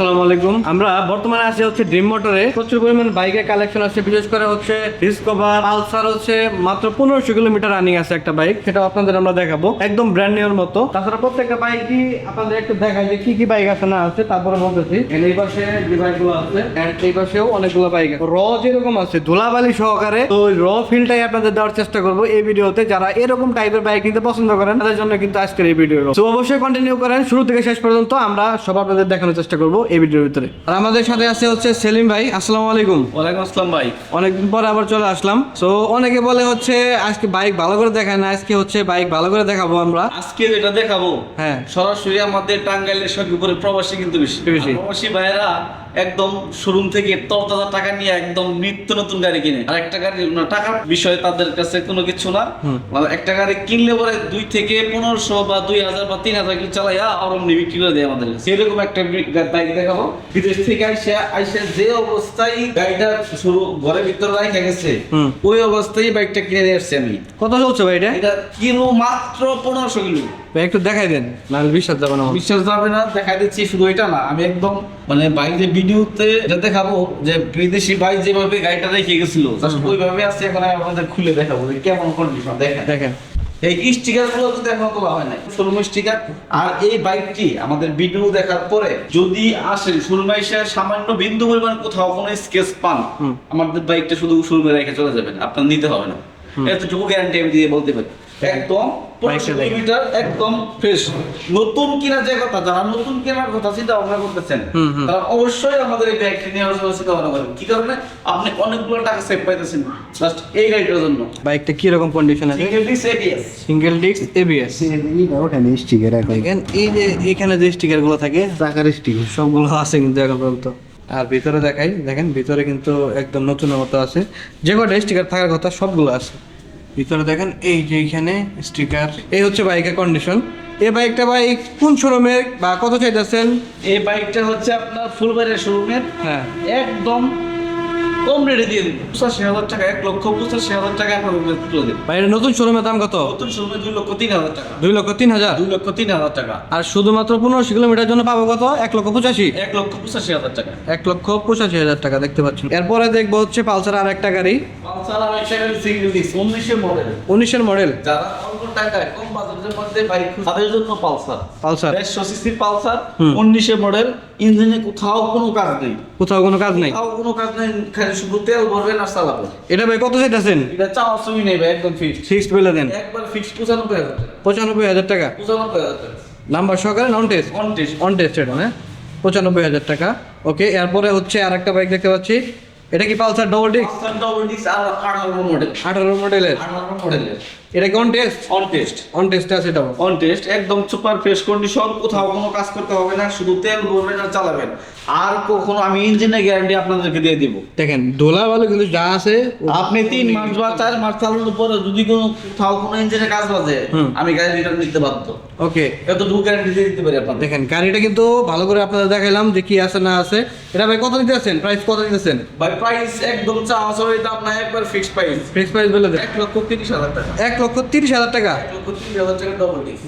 আলাইকুম। আমরা বর্তমানে হচ্ছে ড্রিম মোটরে প্রচুর কালেকশন আছে। বিশেষ করে হচ্ছে মাত্র পনেরোশো কিলোমিটার রানিং আছে একটা বাইক আপনাদের আমরা একদম ব্র্যান্ড মতো। তাছাড়া প্রত্যেকটা আপনাদের কি কি বাইক আছে, না আছে, তারপরে এই পাশে এই পাশেও অনেকগুলো বাইক আছে। র যেরকম আছে, ধুলাবালি সহকারে। তো র ফিলটাই আপনাদের দেওয়ার চেষ্টা করব এই ভিডিওতে। যারা এরকম টাইপের বাইক নিতে পছন্দ করেন, তাদের জন্য কিন্তু আজকের এই ভিডিও অবশ্যই কন্টিনিউ করেন। শুরু থেকে শেষ পর্যন্ত আমরা সব আপনাদের দেখানোর চেষ্টা করব। এই ভিডিওর ভিতরে। আর আমাদের সাথে আছে হচ্ছে সেলিম ভাই আসসালামু আলাইকুম। ওয়ালাইকুম আসসালাম ভাই। অনেকদিন পর আবার চলে আসলাম। সো অনেকে বলে হচ্ছে আজকে বাইক ভালো করে দেখায় না আজকে হচ্ছে বাইক ভালো করে দেখাবো আমরা। আজকে এটা দেখাবো হ্যাঁ। সরাসরি আমাদের টাঙ্গাইলের সখীপুরের প্রবাসী কিন্তু বেশি। বেশি। প্রবাসী ভাইয়েরা একদম শোরুম থেকে তরতাজা টাকা নিয়ে একদম নিত্য নতুন গাড়ি কিনে। আর একটা গাড়ি টাকার বিষয় তাদের কাছে কোনো কিছু না। মানে একটা গাড়ি কিনলে পরে দুই থেকে পনেরোশো বা দুই হাজার বা তিন হাজার চালাইয়া অরমনি বিক্রি করে দেয় আমাদের কাছে। সেরকম একটা বাইক দেখাবো। বিদেশ থেকে আইসে আইসে যে অবস্থায় গাড়িটা শুরু ঘরের ভিতরে রাখা গেছে ওই অবস্থায় বাইকটা কিনে নিয়ে আসছি আমি। কত চলছে ভাই এটা? এটা কিলো মাত্র পনেরোশো কিলো। ভাই একটু দেখাই দেন নাহলে বিশ্বাস যাবে না বিশ্বাস যাবে না দেখা দিচ্ছি শুধু এটা না আমি একদম মানে যে ভিডিওতে এটা দেখাবো যে বিদেশি ভাই যেভাবে গাড়িটা রেখে গেছিল ওইভাবে আছে এখন আমি আপনাদের খুলে দেখাবো যে কেমন কন্ডিশন দেখেন। দেখেন। এই স্টিকারগুলো কিন্তু এখনও তোলা হয় নাই শোরুম স্টিকার আর এই বাইকটি আমাদের ভিডিও দেখার পরে যদি আসে শোরুমে এসে সামান্য বিন্দু পরিমাণ কোথাও কোনো স্কেচ পান আমাদের বাইকটা শুধু শোরুমে রেখে চলে যাবেন আপনার নিতে হবে না। এতটুকু গ্যারান্টি আমি দিয়ে বলতে পারি। একদম বাইকটা একদম ফ্রেশ নতুন কিনা যে কথা যারা নতুন কেনার কথা চিন্তা ভাবনা করতেছেন। তারা অবশ্যই আমাদের এই ব্যাগটি নিয়ে আলোচনা চিন্তা ভাবনা করবেন। কি কারণে? আপনি অনেকগুলো টাকা সেভ পাইতেছেন জাস্ট এই গাড়িটার জন্য। বাইকটা কি রকম কন্ডিশন আছে? Single disc A B S single disc A B S ওখানে স্টিকার এখন। দেখেন এই যে এখানে যে স্টিকারগুলো থাকে চাকার স্টিকার সবগুলো আছে কিন্তু এখন পর্যন্ত। আর ভিতরে দেখাই দেখেন ভিতরে কিন্তু একদম নতুন মতো আছে। যে কটা স্টিকার থাকার কথা সবগুলো আছে। ভিতরে দেখেন এই যে এইখানে স্টিকার এই হচ্ছে বাইকের কন্ডিশন এই বাইকটা ভাই কোন শোরুমের বা কত চাইতেছেন? এই বাইকটা হচ্ছে আপনার ফুলবাড়ির শোরুমের হ্যাঁ। একদম কম রেটে দিয়ে দিন পঁচাশি হাজার টাকা এক লক্ষ পঁচাশি হাজার টাকা আপনার তুলে দিন ভাই এটা নতুন শোরুমের দাম কত? নতুন শোরুমে দুই লক্ষ তিন হাজার টাকা। দুই লক্ষ তিন হাজার? দুই লক্ষ তিন হাজার টাকা। আর শুধুমাত্র পনেরোশো কিলোমিটার জন্য পাবো কত? এক লক্ষ পঁচাশি? এক লক্ষ পঁচাশি হাজার টাকা। এক লক্ষ পঁচাশি হাজার টাকা দেখতে পাচ্ছেন। এরপরে দেখব হচ্ছে পালসার আর একটা গাড়ি। পালসার আর একটা গাড়ি সিঙ্গেল ডিস্ক উনিশের মডেল উনিশের মডেল যারা অল্প টাকায় কম বাজেটের মধ্যে বাইক তাদের জন্য পালসার। পালসার। দেড়শো সিসির পালসার। হুম। মডেল ইঞ্জিনে কোথাও কোনো কাজ নেই। কোথাও কোনো কাজ নেই। কোথাও কোনো কাজ নেই খালি শুধু তেল ভরবেন আর চালাবেন। এটা ভাই কত চাইতেছেন? এটা চাওয়া ছবি নেবে একদম ফিক্সড সিক্সড বলে দেন। একবার ফিক্সড পঁচানব্বই হাজার পঁচানব্বই হাজার টাকা? পঁচানব্বই হাজার টাকা। নাম্বার সহকারে test on test on test এটা না? পঁচানব্বই হাজার টাকা। ওকে এরপরে হচ্ছে আর একটা বাইক দেখতে পাচ্ছি। এটা কি Pulsar double disc double disc আর আঠারো মডেল আঠারো মডেলের আঠারো মডেলের এটা কি on test on test on টেস্টে আছে এটাও অন টেস্ট একদম সুপার ফ্রেশ কন্ডিশন কোথাও কোনো কাজ করতে হবে না শুধু তেল ভরবেন আর চালাবেন। আর কখনো আমি ইঞ্জিনের গ্যারান্টি আপনাদেরকে দিয়ে দিব। দেখেন দোলা ভালো কিন্তু যা আছে আপনি তিন মাস বা চার মাস চালানোর পরে যদি কোনো কোথাও কোনো ইঞ্জিনের কাজ বাজে আমি গাড়ি রিটার্ন নিতে বাধ্য। ওকে। এতটুকু গ্যারান্টি দিয়ে দিতে পারি আপনাদের। দেখেন গাড়িটা কিন্তু ভালো করে আপনাদের দেখাইলাম যে কি আছে না আছে। এটা ভাই কত দিতেছেন? প্রাইস কত দিতেছেন? ভাই প্রাইস একদম চাওয়া সবাই দাম না একবার ফিক্সড প্রাইস ফিক্স প্রাইস বলে দেন। এক লক্ষ তিরিশ হাজার টাকা। এক লক্ষ তিরিশ হাজার টাকা।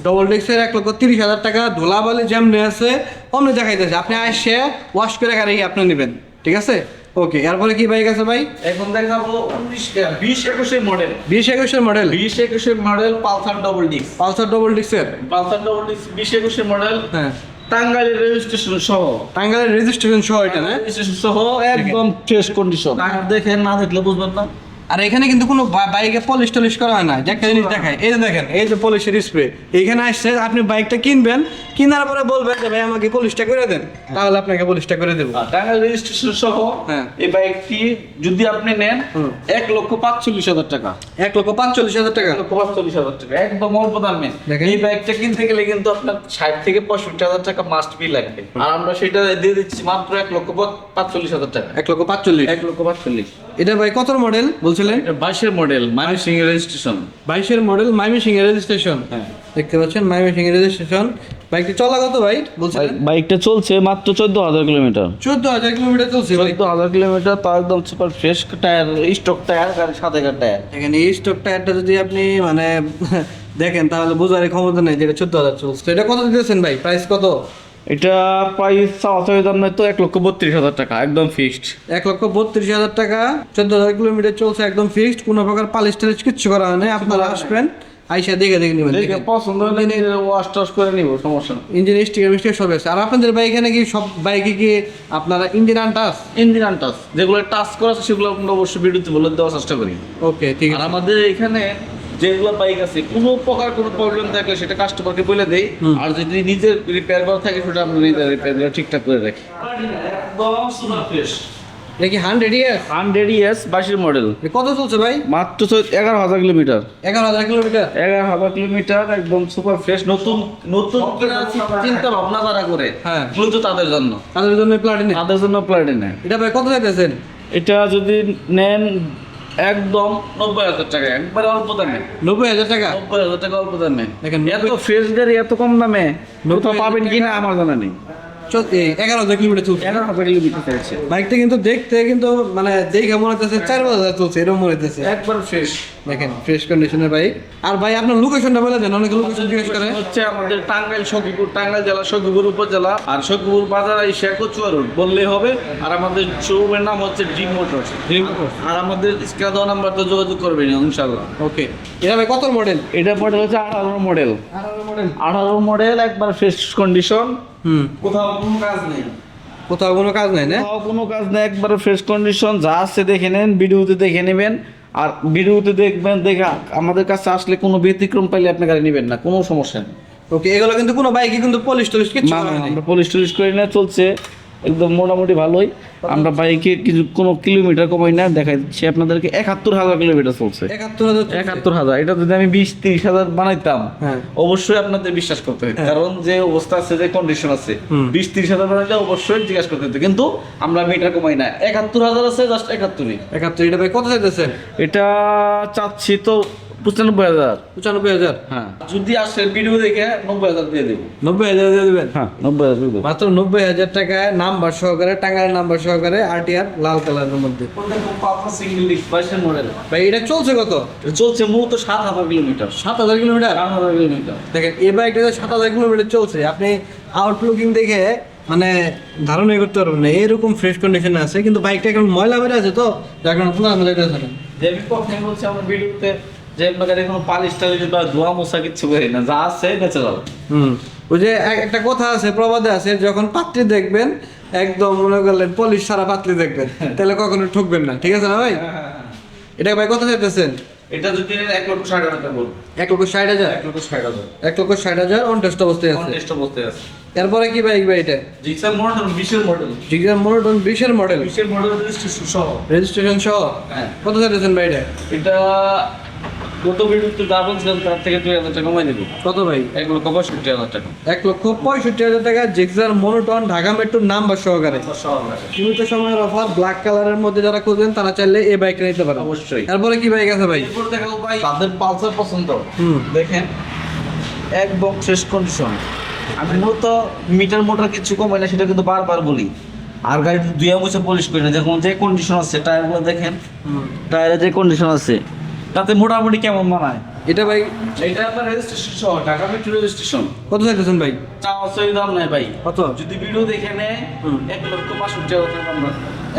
ডবল ডিস্কের এক লক্ষ তিরিশ হাজার টাকা। ধুলাবালি যেমনি আছে। অমনি দেখাইতেছে আপনি আসে ওয়াশ করে গাড়ি আপনি নেবেন। ঠিক আছে? ওকে এরপরে কি বাইক আছে ভাই? এখন দেখাবো উনিশ বিশ একুশের মডেল বিশ একুশের মডেল বিশ একুশের model Pulsar double disc Pulsar double ডিস্কের পালসার ডবল ডিস্ক বিশ একুশের মডেল হ্যাঁ। টাঙ্গাইলের রেজিস্ট্রেশন সহ। টাঙ্গালের রেজিস্ট্রেশন সহ এটা না? রেজিস্ট্রেশন সহ একদম ফ্রেশ কন্ডিশন দেখেন না দেখলে বুঝবেন না। আর এখানে কিন্তু কোনো বাইকে পলিশ টলিশ করা হয় না। যে একটা জিনিস দেখায় এই যে দেখেন এই যে পলিশের স্প্রে এইখানে আসছে আপনি বাইকটা কিনবেন কেনার পরে বলবেন যে ভাই আমাকে পলিশটা করে দেন। তাহলে আপনাকে পলিশটা করে দেবো। টাঙ্গাইল রেজিস্ট্রেশন সহ হ্যাঁ। এই বাইকটি যদি আপনি নেন। এক লক্ষ পাঁচচল্লিশ হাজার টাকা। এক লক্ষ পাঁচচল্লিশ হাজার টাকা? এক লক্ষ পাঁচচল্লিশ হাজার টাকা একদম অল্প দামে। দেখেন। এই বাইকটা কিনতে গেলে কিন্তু আপনার ষাট থেকে পঁয়ষট্টি হাজার টাকা মাস্ট বি লাগবে। আর আমরা সেটা দিয়ে দিচ্ছি মাত্র এক লক্ষ পাঁচ- পাঁচচল্লিশ হাজার টাকা। এক লক্ষ পাঁচচল্লিশ। এক লক্ষ পাঁচচল্লিশ। এটা ভাই কত মডেল বলছিলেন? এটা বাইশের মডেল মাইন সিং রেজিস্ট্রেশন বাইশের মডেল মাইমি সিং এর রেজিস্ট্রেশন হ্যাঁ। দেখতে পাচ্ছেন মাইমি সিং এর রেজিস্ট্রেশন বাইকটি চলা কত ভাই বলছিলেন? বাইকটা চলছে মাত্র চোদ্দ হাজার কিলোমিটার। চোদ্দ হাজার কিলোমিটার চলছে চোদ্দ হাজার কিলোমিটার তাও একদম super fresh tyre stock tyre গাড়ির সাথে টায়ার এখানে এই স্টক টায়ারটা যদি আপনি মানে দেখেন তাহলে বোঝার ক্ষমতা নেই যেটা চোদ্দ হাজার চলছে। এটা কত দিতেছেন ভাই? প্রাইস কত? এটা প্রাইস চাওয়া চাওয়া দাম নয় তো এক লক্ষ বত্রিশ হাজার টাকা একদম ফিক্সড এক লক্ষ বত্রিশ হাজার টাকা চোদ্দ হাজার কিলোমিটার চলছে একদম ফিক্সড কোনো প্রকার পালিশ টালিশ কিচ্ছু করা হয় না আপনারা আসবেন আইসা দেখে দেখে নেবেন। দেখে পছন্দ হলে ওয়াশ টাশ করে নিব সমস্যা না ইঞ্জিন স্টিকার মিস্টিকার সব আছে। আর আপনাদের বাইক এখানে কি সব বাইকে কি আপনারা ইঞ্জিন আনটাস? ইঞ্জিন টাচ যেগুলো টাচ করা আছে সেগুলো আমরা অবশ্যই ভিডিওতে বলে দেওয়ার চেষ্টা করি। ওকে ঠিক আর আছে। আমাদের এখানে যেগুলো বাইক আছে কোনো প্রকার কোনো প্রবলেম থাকলে সেটা কাস্টমারকে বলে দেই। আর যদি নিজের রিপেয়ার করা থাকে সেটা আমরা নিজের রিপেয়ার ঠিকঠাক করে রাখি। একদম সুপার ফ্রেশ এটা হান্ড্রেড ইয়ার হান্ড্রেড ইয়ার্স বাইশের মডেল কত চলছে ভাই? মাত্র এগারো হাজার কিলোমিটার। এগারো হাজার কিলোমিটার? এগারো হাজার কিলোমিটার একদম সুপার ফ্রেশ নতুন নতুন চিন্তা ভাবনা যারা করে হ্যাঁ। মূলত তাদের জন্য। তাদের জন্য প্লাটিনে তাদের জন্য প্লাটিনে এটা ভাই কত চাইতেছেন? এটা যদি নেন একদম নব্বই হাজার টাকা একবারে অল্প দামে। নব্বই হাজার টাকা? নব্বই হাজার টাকা অল্প দামে। দেখেন, এত ফ্রেশ গাড়ি এত কম দামে। কোথাও পাবেন কিনা আমার জানা নেই। এগারো হাজার কিলোমিটার চলছে। এগারো হাজার কিলোমিটার চলছে। বাইকটা কিন্তু দেখতে কিন্তু মানে দেখে মনে হচ্ছে চার হাজার চলছে এরকম মনে হচ্ছে একবার ফ্রেশ দেখেন ফ্রেশ কন্ডিশনের বাইক। আর ভাই আপনার লোকেশনটা বলে দেন অনেকে লোকেশন জিজ্ঞেস করে। হচ্ছে আমাদের টাঙ্গাইল সখীপুর টাঙ্গাইল জেলা সখীপুর উপজেলা আর সখীপুর বাজার রোড। বললেই হবে আর আমাদের শোরুমের নাম হচ্ছে ড্রিম মোটরস আর আমাদের স্ক্রিনে দেওয়া নাম্বার তো যোগাযোগ করবেন ইনশাআল্লাহ। ওকে এটা ভাই কত মডেল এটা মডেল হচ্ছে আঠারো মডেল আঠারো মডেল আঠারো মডেল একবার ফ্রেশ কন্ডিশন হুম। কোথাও কোনো কাজ নেই। কোথাও কোনো কাজ নাই না? কোথাও কোনো কাজ নাই একবারে ফ্রেশ কন্ডিশন যা আছে দেখে নেন ভিডিওতে দেখে নেবেন। আর ভিডিওতে দেখবেন দেখে আমাদের কাছে আসলে কোনো ব্যতিক্রম পাইলে আপনি গাড়ি নেবেন না কোনো সমস্যা নেই। ওকে এগুলো কিন্তু কোনো বাইকে কিন্তু পলিশ টলিশ কিছু। আমরা পলিশ টলিশ করি না চলছে। একদম মোটামুটি ভালোই। আমরা বাইকে কিছু কোনো কিলোমিটার কমাই না দেখা যাচ্ছে আপনাদেরকে। একাত্তর হাজার কিলোমিটার চলছে। একাত্তর হাজার এটা যদি আমি বিশ তিরিশ হাজার বানাইতাম হ্যাঁ। অবশ্যই আপনাদের বিশ্বাস করতে হবে কারণ যে অবস্থা আছে যে কন্ডিশন আছে বিশ তিরিশ হাজার বানাইলে অবশ্যই জিজ্ঞাসা করতে হবে কিন্তু আমরা মিটার কমাই না। একাত্তর হাজার আছে জাস্ট একাত্তরই। একাত্তর এটা ভাই কত চাইতেছেন? এটা চাচ্ছি তো পঁচানব্বই হাজার। পঁচানব্বই হাজার? হ্যাঁ। যদি আসে ভিডিও দেখে নব্বই হাজার দিয়ে দেবো। নব্বই হাজার দিয়ে দেবেন? হ্যাঁ। নব্বই হাজার দিয়ে মাত্র নব্বই হাজার টাকায় নাম্বার সহকারে টাঙ্গাইয়ের নাম্বার সহকারে আরটিআর লাল কালারের মধ্যে। সিঙ্গেল ডিস্ক বাইশের মডেল ভাই এটা চলছে কত? চলছে মূলত সাত হাজার কিলোমিটার। সাত হাজার কিলোমিটার? সাত হাজার কিলোমিটার। দেখেন এই বাইকটা সাত হাজার কিলোমিটার চলছে। আপনি আউটলুকিং দেখে মানে ধারণাই করতে পারবেন না। এরকম ফ্রেশ কন্ডিশনে আছে কিন্তু বাইকটা এখন ময়লা বেড়ে আছে তো? যার কারণে পুরানো যাইতেছে না যে আমি কখনই বলছি আমার ভিডিওতে যে আপনার গাড়ি কোনো পালিশ টালিশ বা ধোয়া মোছা কিচ্ছু করি না যা আছে ন্যাচারাল হুম। ওই যে এক- একটা কথা আছে প্রবাদে আছে যখন পাত্রী দেখবেন একদম মনে করলেন পলিশ সারা পাত্রী দেখবেন তাহলে কখনো ঠকবেন না ঠিক আছে না ভাই? এটা ভাই কত চাইতেছেন? এটা যদি এক লক্ষ ষাট হাজার টাকা এক লক্ষ ষাট হাজার? এক লক্ষ ষাট হাজার। এক লক্ষ ষাট হাজার অন টেস্ট অবস্থায় আছে। কন্টেস্ট বলতে আছে। এরপরে কি বাইক ভাই এটা? জিক্সার মডেল বিশের মডেল। জিগজার মোনোটন বিশের মডেল? বিশের মডেল রেজিস্ট্রেশন সহ। রেজিস্ট্রেশন সহ? হ্যাঁ। কত চাইতেছেন ভাই এটা? এটা গত ভিডিওতে যা বলছিলাম তার থেকে দুই হাজার টাকা কমাই দেবো। কত ভাই? এক লক্ষ পঁয়ষট্টি হাজার টাকা। এক লক্ষ পঁয়ষট্টি হাজার টাকা জিক্সার মোনোটন ঢাকা মেট্রোর নাম্বার সহকারে। সীমিত সময়ের অফার ব্ল্যাক কালারের মধ্যে যারা খুঁজবেন তারা চাইলে এই বাইকটা নিতে পারে অবশ্যই। তারপরে কি বাইক আছে ভাই? দেখাবো ভাই তাদের পালসার পছন্দ। দেখেন একদম শেষ কন্ডিশন আমি মূলত মিটার মোটর কিছু কমাই না সেটা কিন্তু বারবার বলি। আর গাড়ি দুই বছর পলিশ করি না যখন যে কন্ডিশন আছে টায়ারগুলো দেখেন। টায়ারে যে কন্ডিশন আছে তাতে মোটামুটি কেমন মানায়? এটা ভাই এটা আপনার রেজিস্ট্রেশন সহ ঢাকা মেট্রো রেজিস্ট্রেশন কত চাইতেছেন ভাই? চাওয়া চাই দাম নাই ভাই। কত? যদি ভিডিও দেখে নেয় এক লক্ষ পাঁচষট্টি হাজার টাকা আমরা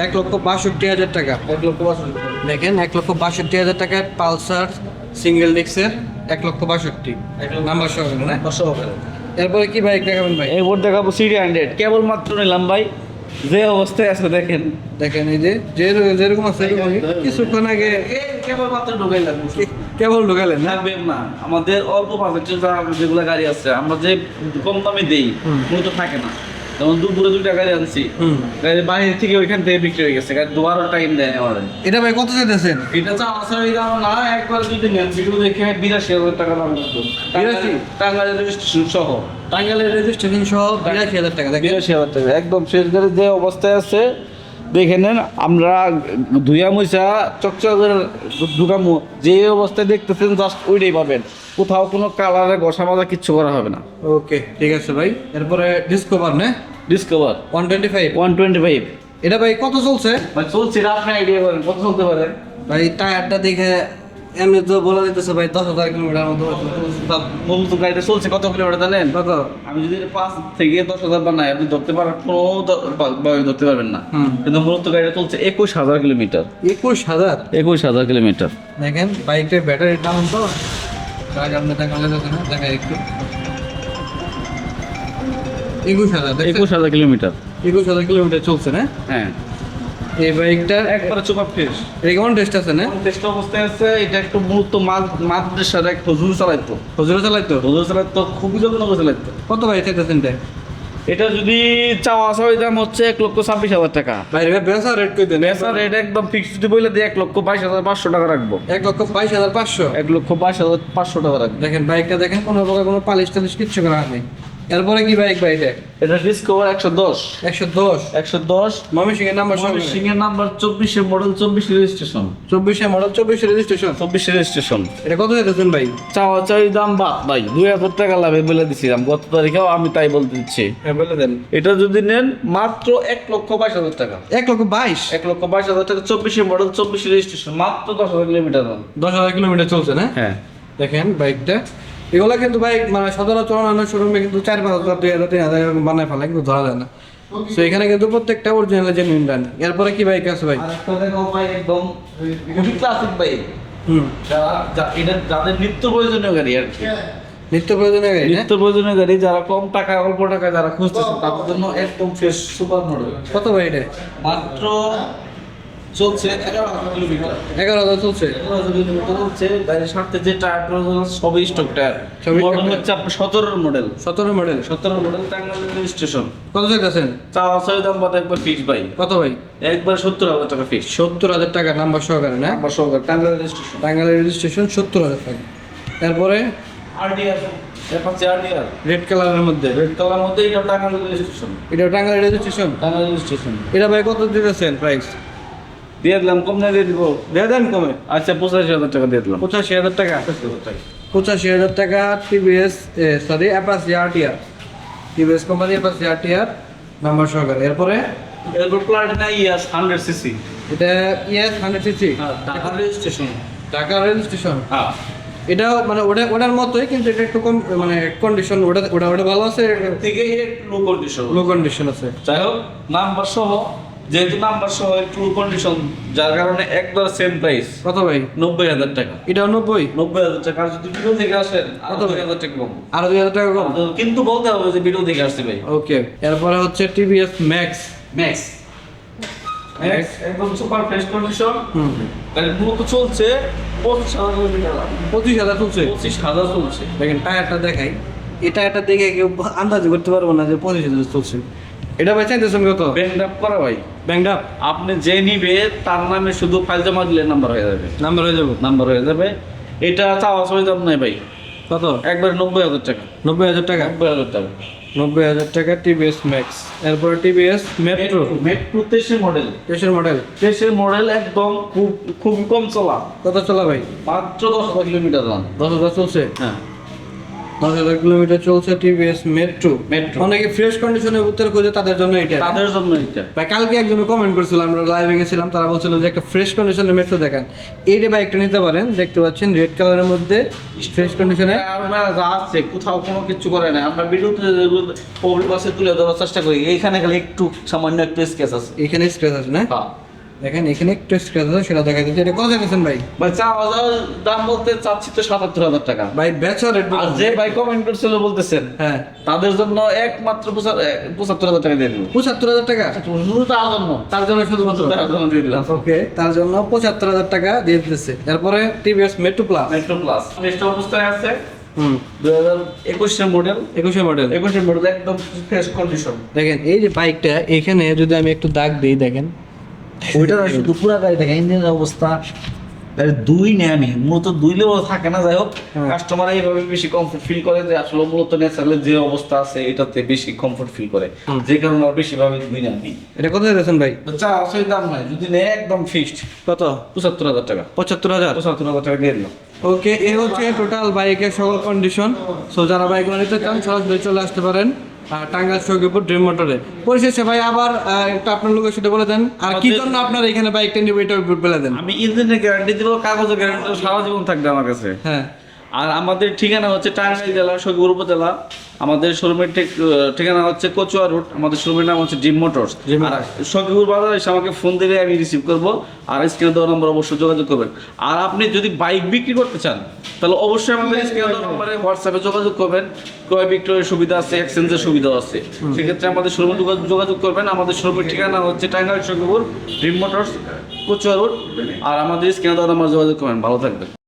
এক লক্ষ বাষট্টি হাজার টাকা। এক লক্ষ বাষট্টি দেখেন এক লক্ষ বাষট্টি হাজার টাকায় পালসার সিঙ্গেল ডিক্সের এক লক্ষ বাষট্টি। এক লক্ষ নাম্বার সহকারে এরপরে কি বাইক দেখাবেন ভাই? এরপর দেখাবো সিডি হান্ড্রেড কেবলমাত্র নিলাম ভাই। যে অবস্থায় আছে দেখেন। দেখেন এই যে যে যেরকম আছে কিছুক্ষণ আগে কেবল মাত্র ঢুকাইলাম কেবল ঢুকালেন না? লাগবে না। আমাদের অল্প বাজেটের যেগুলো গাড়ি আছে আমরা যে কম দামে দেই। মূলত থাকে না। যেমন দুপুরে দুইটা গাড়ি আনছি গাড়ি বাইরে থেকে ওইখান থেকে বিক্রি হয়ে গেছে গাড়ি দুবারও টাইম দেয় আমাদের। এটা ভাই কত চাইতেছেন? এটা তো আমার দাম না একবার যদি নেন ভিডিও দেখে বিরাশি হাজার টাকা দাম বিরাশি? টাঙ্গাইলের রেজিস্ট্রেশন সহ। টাঙ্গাইলের রেজিস্ট্রেশন সহ বিরাশি হাজার টাকা বিরাশি হাজার টাকা একদম শেষ গাড়ি যে অবস্থায় আছে দেখে নেন আমরা ধুয়া মুছা চকচক করে ঢুকামু। যে অবস্থায় দেখতেছেন জাস্ট ওইটাই পাবেন। কোথাও কোনো কালারে ঘষা মাজা কিচ্ছু করা হবে না। ওকে ঠিক আছে ভাই। এরপরে ডিসকভার না? Discover one twenty five one twenty five এটা ভাই কত চলছে? মানে চলছে আপনি আইডিয়া করেন কত চলতে পারে? ভাই টায়ারটা দেখে এমনি তো বলা দিতেছে ভাই দশ হাজার কিলোমিটার মতো তা মূলত গাড়িটা চলছে কত কিলোমিটার জানেন? কত? আমি যদি পাঁচ থেকে দশ হাজার বানাই আপনি ধরতে পারেন কোনো ধরতে পারবেন না। কিন্তু মূলত গাড়িটা চলছে একুশ হাজার কিলোমিটার। একুশ হাজার? একুশ হাজার কিলোমিটার। দেখেন বাইকটার ব্যাটারি ডাউন তো। আগে আপনি দেখালে না দেখা একটু। একুশ হাজার একুশ হাজার কিলোমিটার। একুশ হাজার কিলোমিটার চলছে না? হ্যাঁ। এই বাইকটা একবারে চোখা ফ্রেশ এটা কেমন টেস্ট আছে না? টেস্ট অবস্থায় আছে এটা একটু মূলত মাল মাদ্রের সাথে এক হুজুর চালাইতো। হজুরে চালাইতো? হুজুর চালাইতো খুবই যত্ন করে চালাইতো। কত ভাই চাইতেছেন এটা? এটা যদি চাওয়া আসা দাম হচ্ছে এক লক্ষ ছাব্বিশ হাজার টাকা। বেসা রেট কই দেন? বেচার রেট একদম ফিক্সড যদি বলে দিয়ে এক লক্ষ বাইশ হাজার পাঁচশো টাকা রাখব। এক লক্ষ বাইশ হাজার পাঁচশো? এক লক্ষ বাইশ হাজার পাঁচশো টাকা রাখব। দেখেন বাইকটা দেখেন কোনো প্রকার কোনো পালিশ টালিশ কিচ্ছু করা নেই। এরপরে কি বাইক ভাই এটা এটা ডিসকভার একশো দশ। একশো দশ। একশো দশ। ময়মনসিং এর নাম্বার সহ সিং এর নাম্বার চব্বিশে মডেল চব্বিশ রেজিস্ট্রেশন চব্বিশে মডেল চব্বিশে রেজিস্ট্রেশন চব্বিশে রেজিস্ট্রেশন এটা কত চাইতেছেন ভাই? চাওয়া চাই দাম বাদ ভাই। দুই হাজার টাকা লাভে বলে দিছিলাম গত তারিখেও আমি তাই বলতে দিচ্ছি। হ্যাঁ বলে দেন। এটা যদি নেন মাত্র এক লক্ষ বাইশ হাজার টাকা। এক লক্ষ বাইশ? এক লক্ষ বাইশ হাজার টাকা চব্বিশে মডেল চব্বিশে রেজিস্ট্রেশন মাত্র দশ হাজার কিলোমিটার দশ হাজার কিলোমিটার চলছে না? হ্যাঁ। দেখেন বাইকটা। এগুলো কিন্তু বাইক মানে সচরাচর অন্যান্য শোরুমে কিন্তু চার পাঁচ হাজার দুই হাজার তিন হাজার এরকম বানায় ফেলা কিন্তু ধরা যায় না। তো এখানে কিন্তু প্রত্যেকটা অরিজিনাল জেনুইন ব্র্যান্ড এরপরে কি বাইক আছে ভাই? ভাই একদম ক্লাসিক বাইক হুম। যারা এটা যাদের নিত্য প্রয়োজনীয় গাড়ি আর কি। নিত্য প্রয়োজনীয় গাড়ি নিত্য প্রয়োজনীয় গাড়ি যারা কম টাকায় অল্প টাকায় যারা খুঁজতেছে তাদের জন্য একদম ফ্রেশ সুপার মডেল কত ভাই এটা? মাত্র চলছে এগারো হাজার কিলোমিটার। এগারো হাজার চলছে? এগারো হাজার কিলোমিটার চলছে গাড়ির সাথে যে টায়ার সবই স্টক টায়ার। মডেল হচ্ছে আপনার সতেরোর মডেল সতেরো মডেল সতেরো মডেল টাঙ্গাইল রেজিস্ট্রেশন কত চাইতেছেন? দাম একবার ফিক্স ভাই। কত ভাই? একবার সত্তর হাজার টাকা ফিক্স সত্তর হাজার টাকা নাম্বার সহকারে না? একবার সহকার টাঙ্গাইল রেজিস্ট্রেশন টাঙ্গালের রেজিস্ট্রেশন সত্তর হাজার টাকা। তারপরে? আরডিআর রেড কালারের মধ্যে? রেড কালার মধ্যে এটা টাঙ্গাইল রেজিস্ট্রেশন এটা টাঙ্গালের রেজিস্ট্রেশন টাঙ্গাইল রেজিস্ট্রেশন এটা ভাই কত দিতেছেন প্রাইস দিয়ে দিলাম কম না দিয়ে দিব? দিয়ে দেন কমে। আচ্ছা পঁচাশি হাজার টাকা দিয়ে দিলাম। পঁচাশি হাজার টাকা? পঁচাশি হাজার টাকা। TVS sorry Apache RTR TVS company Apache RTR number সহকারে। এরপরে? এরপর প্লাটিনা ইয়াস হান্ড্রেড সিসি এটা ইএস হান্ড্রেড সিসি টাকা রেজিস্ট্রেশন ঢাকা রেজিস্ট্রেশন হ্যাঁ। এটাও মানে ওটা ওটার মতোই কিন্তু এটা একটু কম মানে কন্ডিশন ওটা ওটা ওটা ভালো আছে? থেকে লো কন্ডিশন লো কন্ডিশন আছে। যাই হোক নাম্বার সহ যেহেতু নাম্বার সহ একটু কন্ডিশন যার কারণে একবার সেম প্রাইস কত ভাই? নব্বই হাজার টাকা। এটাও নব্বই? নব্বই হাজার টাকা। আর যদি ভিডিও থেকে আসেন কত ভাই? হাজার টাকা কম। আরও দুই হাজার টাকা কম? কিন্তু বলতে হবে যে ভিডিও থেকে আসছে ভাই। ওকে এরপরে হচ্ছে টিভিএস ম্যাক্স ম্যাক্স ম্যাক্স একদম সুপার ফ্রেশ কন্ডিশন হুম। গাড়ি মূলত চলছে পঁচিশ হাজার পঁচিশ হাজার চলছে? পঁচিশ হাজার চলছে। দেখেন টায়ারটা দেখাই। এই টায়ারটা দেখে কেউ আন্দাজ করতে পারব না যে পঁচিশ হাজার চলছে। এটা ভাই চাইতেছেন কত? ব্যাংক আপ করা ভাই। ব্যাংকড আপ আপনি যে নিবে তার নামে শুধু ফাইল জমা দিলে নাম্বার হয়ে যাবে। নাম্বার হয়ে যাবে? নাম্বার হয়ে যাবে। এটা চাওয়া সময় দাম নাই ভাই। কত? একবার নব্বই হাজার টাকা। নব্বই হাজার টাকা? নব্বই হাজার টাকা। নব্বই হাজার টাকা টিভিএস ম্যাক্স এরপরে টিভিএস মেট্রো মেট্রো তেইশের মডেল দেশের মডেল তেইশের মডেল একদম খুব খুব কম চলা। কত চলা ভাই? মাত্র দশ হাজার কিলোমিটার দশ হাজার চলছে? হ্যাঁ। দশ হাজার কিলোমিটার চলছে টিভিএস মেট্রো Metro। অনেকে ফ্রেশ কন্ডিশনে উত্তর খোঁজে তাদের জন্য এটা। তাদের জন্য এটা। ভাই কালকে একজন কমেন্ট করছিল আমরা লাইভে গেছিলাম তারা বলছিল যে একটা ফ্রেশ কন্ডিশনের মেট্রো দেখান। এইটা বাইকটা নিতে পারেন দেখতে পাচ্ছেন রেড কালারের মধ্যে ফ্রেশ কন্ডিশনে আমরা যা আছে কোথাও কোনো কিছু করে না আমরা ভিডিওতে পাবলিক বাসে তুলে ধরার চেষ্টা করি এইখানে খালি একটু সামান্য একটু স্কেচ আছে। এখানে স্ক্র্যাচ আছে না? হ্যাঁ। দেখেন এখানে একটু স্ক্র্যাচ আছে সেটা দেখা যাচ্ছে এটা কত ভাই? ভাই চা বাজার দাম বলতে চাচ্ছি তো সাতাত্তর হাজার টাকা। ভাই বেচা রেট আর যে ভাই কমেন্ট করছিল বলতেছেন হ্যাঁ। তাদের জন্য একমাত্র পঁচাত্তর হাজার টাকা দিয়ে দিব। পঁচাত্তর হাজার টাকা? শুধু তার জন্য? তার জন্য শুধুমাত্র? তার জন্য দিয়ে দিলাম। ওকে তার জন্য পঁচাত্তর হাজার টাকা দিয়ে দিতেছে। এরপরে TVS Metro plus Metro plus next অবস্থায় আছে। হাজার মডেল মডেল মডেল একদম ফ্রেশ কন্ডিশন দেখেন এই যে বাইকটা এখানে যদি আমি একটু দাগ দিই দেখেন। ওইটা না শুধু পুরা গাড়ি থাকে ইঞ্জিনের অবস্থা দুই নেই আমি মূলত দুই লেভেল থাকে না যাই হোক। হ্যাঁ। কাস্টমার এইভাবে বেশি কমফোর্ট ফিল করে যে আসলে মূলত ন্যাচারালি যে অবস্থা আছে এটাতে বেশি কমফোর্ট ফিল করে। যে কারণে আর বেশি ভাবে দুই না আমি এটা কোথায় দিয়েছেন ভাই? চা আসলে দাম নাই যদি নেয় একদম ফিক্সড কত? পঁচাত্তর হাজার টাকা। পঁচাত্তর হাজার? পঁচাত্তর হাজার টাকা দিয়ে দিলাম। ওকে এ হচ্ছে টোটাল বাইকের সকল কন্ডিশন সো যারা বাইকগুলো নিতে চান সরাসরি চলে আসতে পারেন। আহ, টাঙ্গাইল উপর ড্রিম মোটরে। পরিশেষে ভাই আবার একটা একটু আপনার লোকের সেটা বলে দেন। আর কি জন্য আপনার এখানে বাইকটা নিবে এটা বলে দেন? আমি ইঞ্জিনের গ্যারান্টি দিব কাগজের গ্যারান্টি সারা জীবন থাকবে আমার কাছে। হ্যাঁ। আর আমাদের ঠিকানা হচ্ছে টাঙ্গাইল জেলা সৌকিপুর উপজেলা। আমাদের শোরুমের ঠিক- ঠিকানা হচ্ছে কচুয়া রোড আমাদের শোরুমের নাম হচ্ছে ডিম মোটরস সৈকতপুর বাজার এসে আমাকে ফোন দিলে আমি রিসিভ করব আর স্ক্রিনে দেওয়া নম্বর অবশ্যই যোগাযোগ করবেন। আর আপনি যদি বাইক বিক্রি করতে চান তাহলে অবশ্যই আমাদের স্ক্রিনে দেওয়া নম্বরে হোয়াটসঅ্যাপে যোগাযোগ করবেন। ক্রয় বিক্রয়ের সুবিধা আছে এক্সচেঞ্জের সুবিধা আছে। সেক্ষেত্রে আমাদের শোরুমে যোগাযোগ করবেন। আমাদের শোরুমের ঠিকানা হচ্ছে টাঙ্গাইল সৈকতপুর ডিম মোটরস কচুয়া রোড আর আমাদের স্ক্রিনে দেওয়া নম্বর যোগাযোগ করবেন। ভালো থাকবেন।